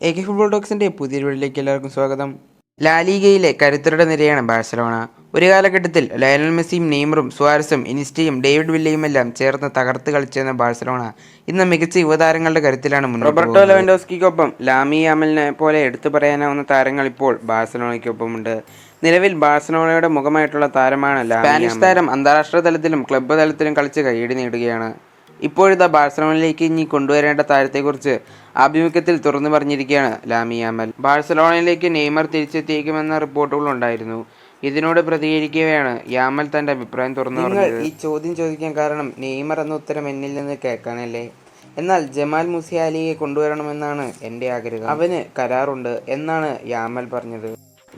A K football ടോക്സിന്റെ പുതിയ വീഡിയോയിലേക്ക് എല്ലാവർക്കും സ്വാഗതം. ലാലിഗയിലെ കരുത്തരുടെ നിരയാണ് ബാഴ്സലോണ. ഒരു കാലഘട്ടത്തിൽ ലയനൽ മെസ്സിയും നെയ്മറും സുവാരസും ഇനിസ്റ്റയും ഡേവിഡ് വില്ലയും എല്ലാം ചേർന്ന് തകർത്ത് കളിച്ചിരുന്ന ബാഴ്സലോണ ഇന്ന് മികച്ച യുവതാരങ്ങളുടെ കരുത്തിലാണ് റോബർട്ടോ ലെവൻഡോസ്കിക്കൊപ്പം ലാമി യാമലിനെ പോലെ എടുത്തു പറയാനാവുന്ന താരങ്ങൾ ഇപ്പോൾ ബാഴ്സലോണയ്ക്കൊപ്പമുണ്ട്. നിലവിൽ ബാഴ്സലോണയുടെ മുഖമായിട്ടുള്ള താരമാണ് സ്പാനിഷ് താരം അന്താരാഷ്ട്ര തലത്തിലും ക്ലബ്ബ് തലത്തിലും കളിച്ച് കൈയ്യടി നേടുകയാണ്. ഇപ്പോഴിതാ ബാഴ്സലോണയിലേക്ക് ഇനി കൊണ്ടുവരേണ്ട താരത്തെക്കുറിച്ച് ആഭിമുഖ്യത്തിൽ തുറന്നു പറഞ്ഞിരിക്കുകയാണ് ലാമി യാമൽ. ബാഴ്സലോണയിലേക്ക് നെയ്മർ തിരിച്ചെത്തിയേക്കുമെന്ന റിപ്പോർട്ടുകളുണ്ടായിരുന്നു ഇതിനോട് പ്രതികരിക്കുകയാണ് യാമൽ തന്റെ അഭിപ്രായം തുറന്നു പറഞ്ഞത്. ഈ ചോദ്യം ചോദിക്കാൻ കാരണം നെയ്മർ എന്ന ഉത്തരം എന്നിൽ നിന്ന് കേൾക്കാനല്ലേ? എന്നാൽ ജമാൽ മുസിയാലിയെ കൊണ്ടുവരണമെന്നാണ് എന്റെ ആഗ്രഹം. അവന് കരാറുണ്ട് എന്നാണ് യാമൽ പറഞ്ഞത്.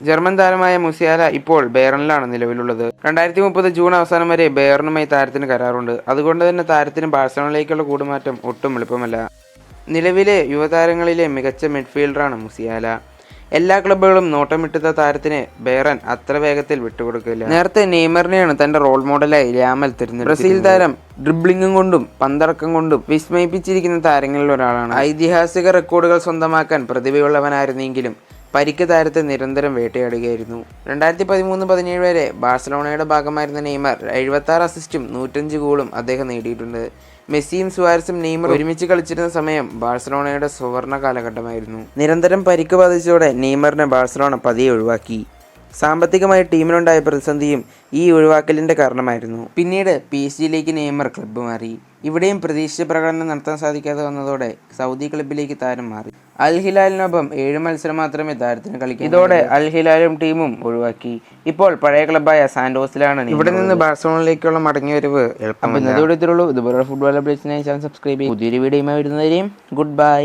ജർമ്മൻ താരമായ മുസിയാല ഇപ്പോൾ ബെയറിനിലാണ് നിലവിലുള്ളത്. രണ്ടായിരത്തി മുപ്പത് ജൂൺ അവസാനം വരെ ബെയറിനുമായി താരത്തിന് കരാറുണ്ട്. അതുകൊണ്ട് തന്നെ താരത്തിന് ബാഴ്സലോണയിലേക്കുള്ള കൂടുമാറ്റം ഒട്ടും എളുപ്പമല്ല. നിലവിലെ യുവതാരങ്ങളിലെ മികച്ച മിഡ്ഫീൽഡറാണ് മുസിയാല. എല്ലാ ക്ലബ്ബുകളും നോട്ടമിട്ടുന്ന താരത്തിന് ബെയറൻ അത്ര വേഗത്തിൽ വിട്ടുകൊടുക്കില്ല. നേരത്തെ നെയ്മറിനെയാണ് തന്റെ റോൾ മോഡലായി രാമൽ തിരഞ്ഞെടുത്തത് ബ്രസീൽ താരം ഡ്രിബ്ലിംഗും കൊണ്ടും പന്തടക്കം കൊണ്ടും വിസ്മയിപ്പിച്ചിരിക്കുന്ന താരങ്ങളിൽ ഒരാളാണ്. ഐതിഹാസിക റെക്കോർഡുകൾ സ്വന്തമാക്കാൻ പ്രതിഭയുള്ളവനായിരുന്നെങ്കിലും പരിക്ക് താരത്തെ നിരന്തരം വേട്ടയാടുകയായിരുന്നു. രണ്ടായിരത്തി പതിമൂന്ന് പതിനേഴ് വരെ ബാഴ്സലോണയുടെ ഭാഗമായിരുന്ന നെയ്മർ എഴുപത്തി ആറ് അസിസ്റ്റും നൂറ്റഞ്ച് ഗോളും അദ്ദേഹം നേടിയിട്ടുണ്ട്. മെസ്സിയും സുവാരസും നെയ്മർ ഒരുമിച്ച് കളിച്ചിരുന്ന സമയം ബാഴ്സലോണയുടെ സുവർണ കാലഘട്ടമായിരുന്നു. നിരന്തരം പരിക്ക് ബാധിച്ചതോടെ നെയ്മറിനെ ബാഴ്സലോണ പതിയെ ഒഴിവാക്കി. സാമ്പത്തികമായി ടീമിനുണ്ടായ പ്രതിസന്ധിയും ഈ ഒഴിവാക്കലിന്റെ കാരണമായിരുന്നു. പിന്നീട് പി എസ് ജിയിലേക്ക് നെയ്മർ ക്ലബ്ബ് മാറി. ഇവിടെയും പ്രതീക്ഷിച്ച പ്രകടനം നടത്താൻ സാധിക്കാതെ വന്നതോടെ സൗദി ക്ലബിലേക്ക് താരം മാറി. അൽ ഹിലാലിനൊപ്പം ഏഴ് മത്സരം മാത്രമേ താരത്തിന് കളിക്കൂ ഇതോടെ അൽ ഹിലാലും ടീമും ഒഴിവാക്കി. ഇപ്പോൾ പഴയ ക്ലബ്ബായ സാന്റോസിലാണ് ഇവിടെ നിന്ന് ബാഴ്സലോണയിലേക്കുള്ള മടങ്ങിവരവ് എളുപ്പം ഇന്നത്തെ ഇതുപോലുള്ള ഫുട്ബോൾ അപ്ഡേറ്റ്സിനായി ചാനൽ സബ്സ്ക്രൈബ് ചെയ്യും പുതിയൊരു വീഡിയോ വരുന്നവരെയും ഗുഡ് ബൈ